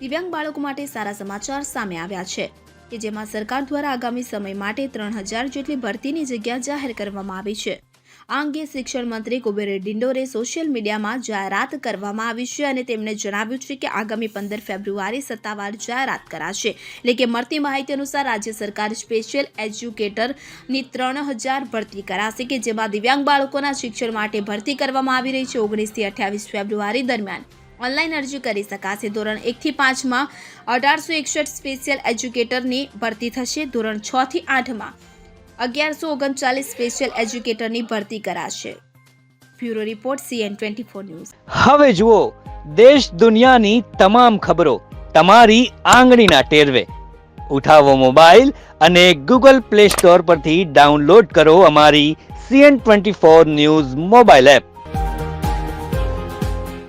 દિવ્યાંગ બાળકો માટે સારા સમાચાર સામે આવ્યા છે કે જેમાં સરકાર દ્વારા આગામી સમય માટે ત્રણ હજાર જેટલી ભરતીની જગ્યા જાહેર કરવામાં આવી છે. આ અંગે શિક્ષણ મંત્રી કુબેર ડિંડોરે સોશિયલ મીડિયામાં જાહેરાત કરવામાં આવી છે અને તેમણે જણાવ્યું છે કે આગામી પંદર ફેબ્રુઆરી સત્તાવાર જાહેરાત કરાશે. એટલે કે મળતી માહિતી અનુસાર રાજ્ય સરકાર સ્પેશિયલ એજ્યુકેટરની ત્રણ હજાર ભરતી કરાશે કે જેમાં દિવ્યાંગ બાળકોના શિક્ષણ માટે ભરતી કરવામાં આવી રહી છે ઓગણીસથી અઠ્યાવીસ ફેબ્રુઆરી દરમિયાન. ઓનલાઈન અરજી કરી શકાશે. ધોરણ એકથી પાંચમાં અઢારસો એકસઠ સ્પેશિયલ એજ્યુકેટરની ભરતી થશે. ધોરણ છથી આઠમાં અગિયારસો ઓગણચાલીસ સ્પેશિયલ એજ્યુકેટરની ભરતી કરાશે. Bureau report CN twenty four news. હવે જુઓ, દેશ દુનિયાની તમામ ખબરો તમારી આંગળીના ટેરવે. ઉઠાવો મોબાઈલ અને ગૂગલ પ્લે સ્ટોર પરથી ડાઉનલોડ કરો અમારી CN twenty four news mobile app.